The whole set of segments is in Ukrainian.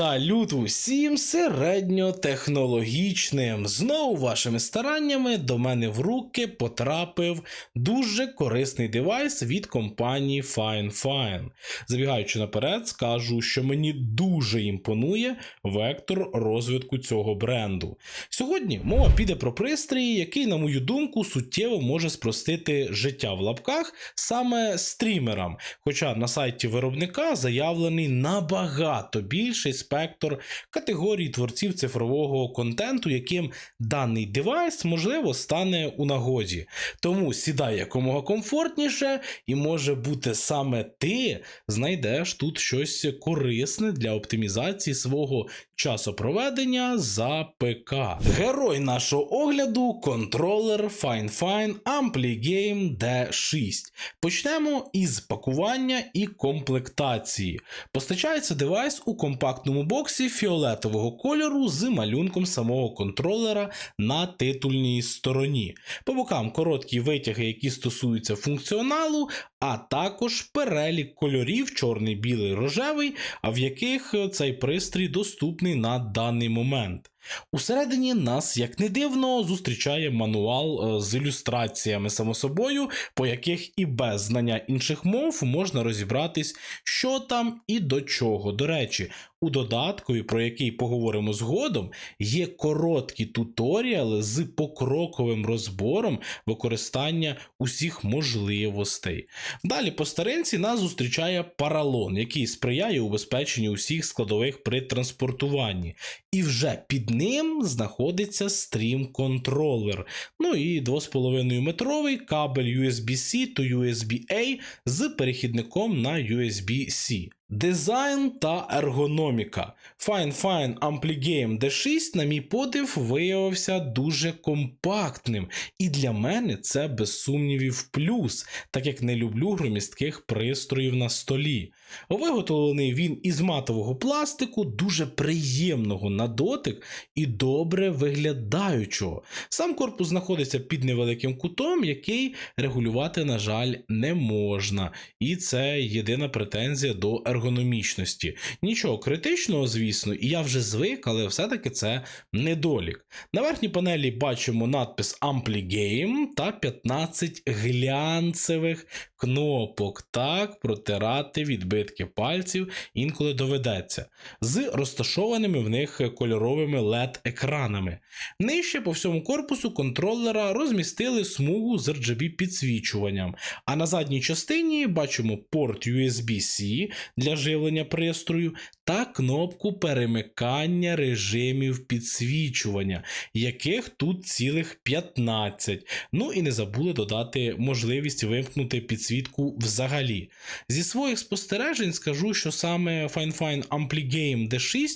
Салют усім середньотехнологічним. Знову вашими стараннями до мене в руки потрапив дуже корисний девайс від компанії FineFine. Забігаючи наперед, скажу, що мені дуже імпонує вектор розвитку цього бренду. Сьогодні мова піде про пристрій, який, на мою думку, суттєво може спростити життя в лапках саме стрімерам. Хоча на сайті виробника заявлений набагато більший спектр категорій творців цифрового контенту, яким даний девайс можливо стане у нагоді. Тому сідай якомога комфортніше, і може бути саме ти знайдеш тут щось корисне для оптимізації свого часопроведення за ПК. Герой нашого огляду контролер FineFine AmpliGame D6. Почнемо із пакування і комплектації. Постачається девайс у компактному боксі фіолетового кольору з малюнком самого контролера на титульній стороні. По бокам короткі витяги, які стосуються функціоналу, а також перелік кольорів чорний, білий, рожевий, а в яких цей пристрій доступний на даний момент. Усередині нас, як не дивно, зустрічає мануал е, з ілюстраціями, само собою, по яких і без знання інших мов можна розібратись, що там і до чого. До речі, у додаткові, про який поговоримо згодом, є короткі туторіали з покроковим розбором використання усіх можливостей. Далі по старинці нас зустрічає паралон, який сприяє убезпеченню усіх складових при транспортуванні. І вже під ним знаходиться стрім-контролер. Ну і 2,5 метровий кабель USB-C to USB-A з перехідником на USB-C. Дизайн та ергономіка. FineFine AmpliGame D6, на мій подив, виявився дуже компактним, і для мене це без сумнівів плюс, так як не люблю громістких пристроїв на столі. Виготовлений він із матового пластику, дуже приємного на дотик і добре виглядаючого. Сам корпус знаходиться під невеликим кутом, який регулювати, на жаль, не можна. І це єдина претензія до ергономічності. Нічого критичного, звісно, і я вже звик, але все-таки це недолік. На верхній панелі бачимо надпис AmpliGame та 15 глянцевих кнопок. Так, протирати відбитки пальців інколи доведеться, з розташованими в них кольоровими LED-екранами. Нижче по всьому корпусу контролера розмістили смугу з RGB підсвічуванням, а на задній частині бачимо порт USB-C для живлення пристрою та кнопку перемикання режимів підсвічування, яких тут цілих 15. Ну і не забули додати можливість вимкнути підсвітку взагалі. Зі своїх спостережень скажу, що саме FineFine AmpliGame D6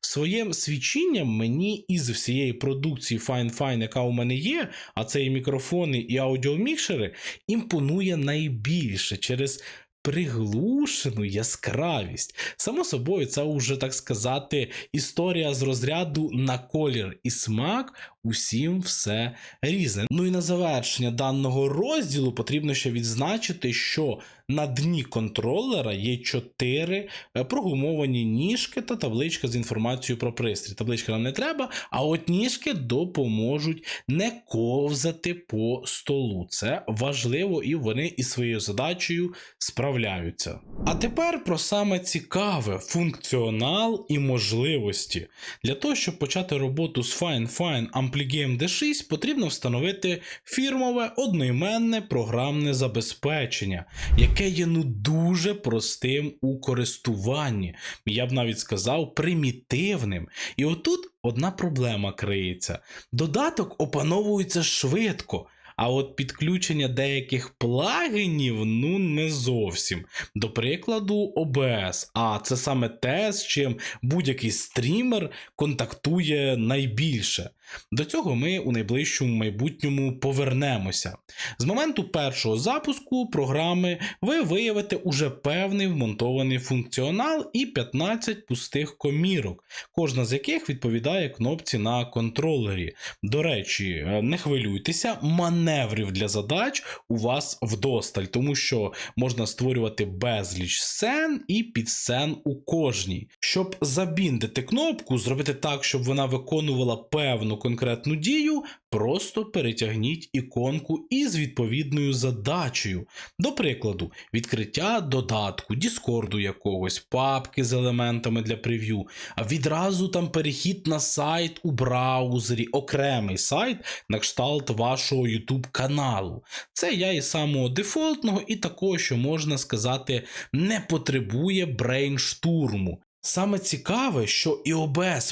своїм свічінням мені із всієї продукції FineFine, яка у мене є, а це і мікрофони, і аудіомікшери, імпонує найбільше через приглушену яскравість. Само собою, це вже так сказати історія з розряду на колір і смак. Усім все різне. Ну і на завершення даного розділу потрібно ще відзначити, що на дні контролера є чотири е, прогумовані ніжки та табличка з інформацією про пристрій. Табличка нам не треба, а от ніжки допоможуть не ковзати по столу. Це важливо, і вони із своєю задачею справляються. А тепер про саме цікаве функціонал і можливості. Для того, щоб почати роботу з FineFine AmpliGame D6, потрібно встановити фірмове одноіменне програмне забезпечення, яке є ну дуже простим у користуванні. Я б навіть сказав примітивним. І отут одна проблема криється: додаток опановується швидко. А от підключення деяких плагінів ну не зовсім. До прикладу, OBS. А це саме те, з чим будь-який стрімер контактує найбільше. До цього ми у найближчому майбутньому повернемося. З моменту першого запуску програми ви виявите уже певний вмонтований функціонал і 15 пустих комірок, кожна з яких відповідає кнопці на контролері. До речі, е, не хвилюйтеся, маневрів для задач у вас вдосталь, тому що можна створювати безліч сцен і підсцен у кожній. Щоб забіндити кнопку, зробити так, щоб вона виконувала певну конкретну дію, просто перетягніть іконку із відповідною задачею. До прикладу, відкриття додатку, Діскорду якогось, папки з елементами для прев'ю, а відразу там перехід на сайт у браузері, окремий сайт на кшталт вашого YouTube каналу. Це я із самого дефолтного і такого, що можна сказати, не потребує брейнштурму. Саме цікаве, що і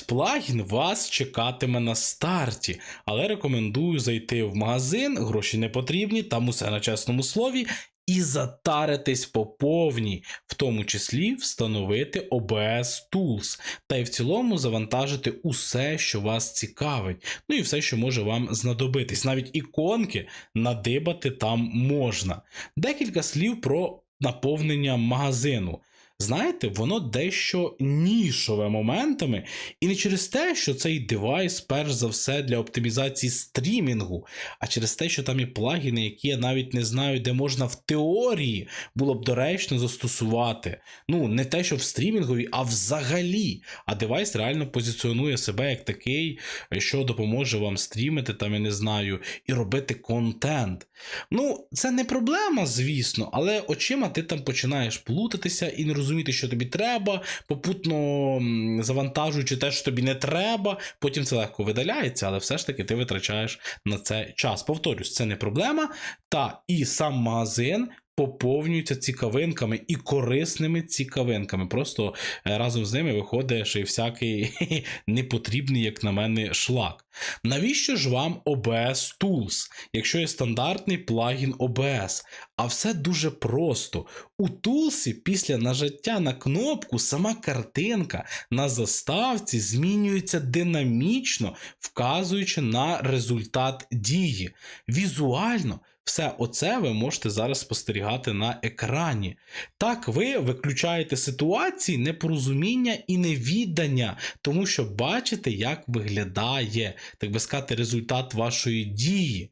плагін вас чекатиме на старті, але рекомендую зайти в магазин, гроші не потрібні, там усе на чесному слові, і затаритись по повній, в тому числі встановити OBS Tools, та й в цілому завантажити усе, що вас цікавить, ну і все, що може вам знадобитись. Навіть іконки надибати там можна. Декілька слів про наповнення магазину. Знаєте, воно дещо нішове моментами, і не через те, що цей девайс, перш за все, для оптимізації стрімінгу, а через те, що там є плагіни, які я навіть не знаю, де можна в теорії було б доречно застосувати. Ну, не те, що в стрімінгові, а взагалі. А девайс реально позиціонує себе як такий, що допоможе вам стрімити, там, я не знаю, і робити контент. Ну, це не проблема, звісно, але очима ти там починаєш плутатися і не розуміти, що тобі треба, попутно завантажуючи те, що тобі не треба, потім це легко видаляється, але все ж таки ти витрачаєш на це час. Повторюсь, це не проблема. Та і сам магазин. Поповнюється цікавинками і корисними цікавинками. Просто е, разом з ними виходить й всякий непотрібний, як на мене, шлак. Навіщо ж вам OBS Tools, якщо є стандартний плагін OBS? А все дуже просто. У Тулсі після нажаття на кнопку сама картинка на заставці змінюється динамічно, вказуючи на результат дії. Візуально все оце ви можете зараз спостерігати на екрані. Так ви виключаєте ситуації непорозуміння і невіддання, тому що бачите, як виглядає, так би сказати, результат вашої дії.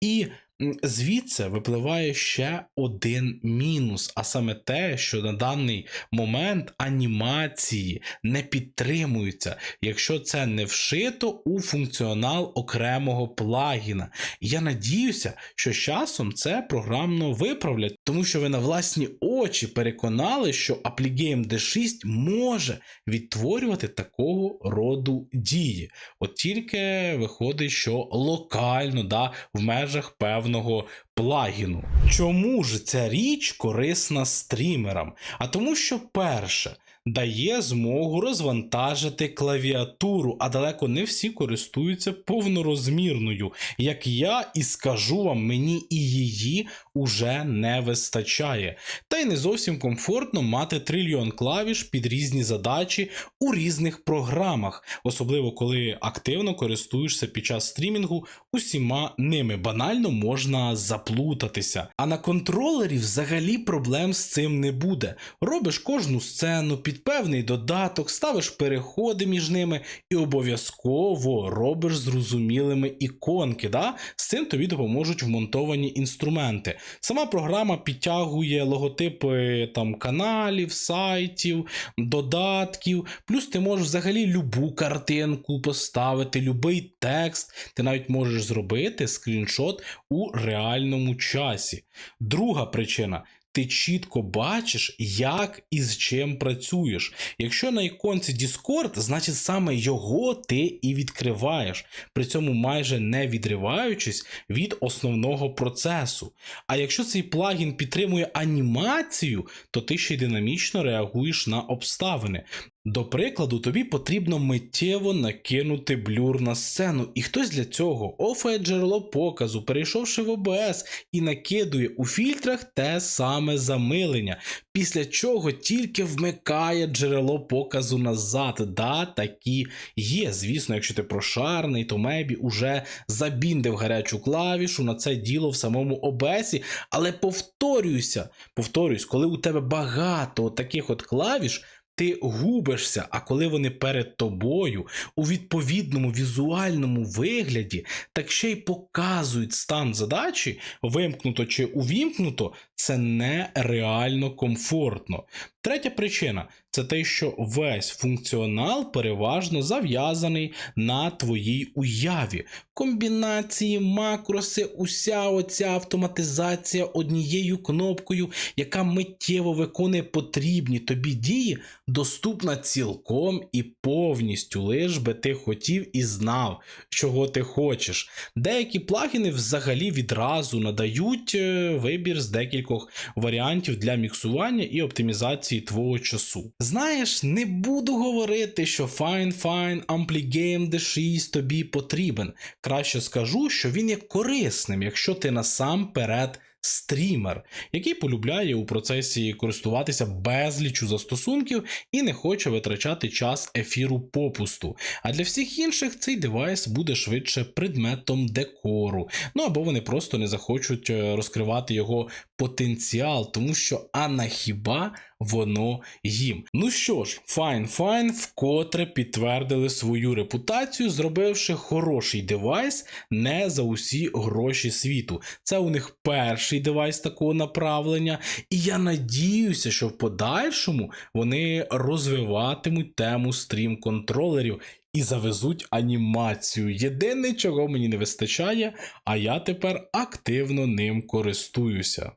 І звідси випливає ще один мінус, а саме те, що на даний момент анімації не підтримуються, якщо це не вшито у функціонал окремого плагіна. Я надіюся, що з часом це програмно виправлять, тому що ви на власні очі переконали, що Applegame D6 може відтворювати такого роду дії. От тільки виходить, що локально, да, в межах певного плагіну. Чому ж ця річ корисна стрімерам? А тому, що перше. Дає змогу розвантажити клавіатуру, а далеко не всі користуються повнорозмірною. Як я і скажу вам, мені і її уже не вистачає. Та й не зовсім комфортно мати трильйон клавіш під різні задачі у різних програмах, особливо коли активно користуєшся під час стрімінгу усіма ними. Банально можна заплутатися. А на контролері взагалі проблем з цим не буде. Робиш кожну сцену під певний додаток, ставиш переходи між ними і обов'язково робиш зрозумілими іконки. Да? З цим тобі допоможуть вмонтовані інструменти. Сама програма підтягує логотипи там каналів, сайтів, додатків. Плюс ти можеш взагалі любу картинку поставити, любий текст. Ти навіть можеш зробити скріншот у реальному часі. Друга причина. Ти чітко бачиш, як і з чим працюєш. Якщо на іконці Discord, значить саме його ти і відкриваєш, при цьому майже не відриваючись від основного процесу. А якщо цей плагін підтримує анімацію, то ти ще й динамічно реагуєш на обставини. До прикладу, тобі потрібно миттєво накинути блюр на сцену, і хтось для цього офає джерело показу, перейшовши в ОБС, і накидує у фільтрах те саме замилення, після чого тільки вмикає джерело показу назад. Да, такі є. Звісно, якщо ти прошарний, то мебі уже забіндив гарячу клавішу на це діло в самому ОБСі, але повторююся, повторююсь, коли у тебе багато таких от клавіш. Ти губишся, а коли вони перед тобою у відповідному візуальному вигляді, так ще й показують стан задачі, вимкнуто чи увімкнуто, це нереально комфортно. Третя причина це те, що весь функціонал переважно зав'язаний на твоїй уяві. Комбінації, макроси, уся оця автоматизація однією кнопкою, яка миттєво виконує потрібні тобі дії, доступна цілком і повністю, лиш би ти хотів і знав, чого ти хочеш. Деякі плагіни взагалі відразу надають е, вибір з декількох варіантів для міксування і оптимізації твого часу. Знаєш, не буду говорити, що Fine Fine Ampli Game D6 тобі потрібен. Краще скажу, що він є корисним, якщо ти насамперед стрімер, який полюбляє у процесі користуватися безлічу застосунків і не хоче витрачати час ефіру попусту. А для всіх інших цей девайс буде швидше предметом декору. Ну або вони просто не захочуть е, розкривати його потенціал, тому що а на хіба воно їм. Ну що ж, Fine Fine вкотре підтвердили свою репутацію, зробивши хороший девайс не за усі гроші світу. Це у них перший девайс такого направлення, і я надіюся, що в подальшому вони розвиватимуть тему стрім-контролерів. І завезуть анімацію. Єдине, чого мені не вистачає, а я тепер активно ним користуюся.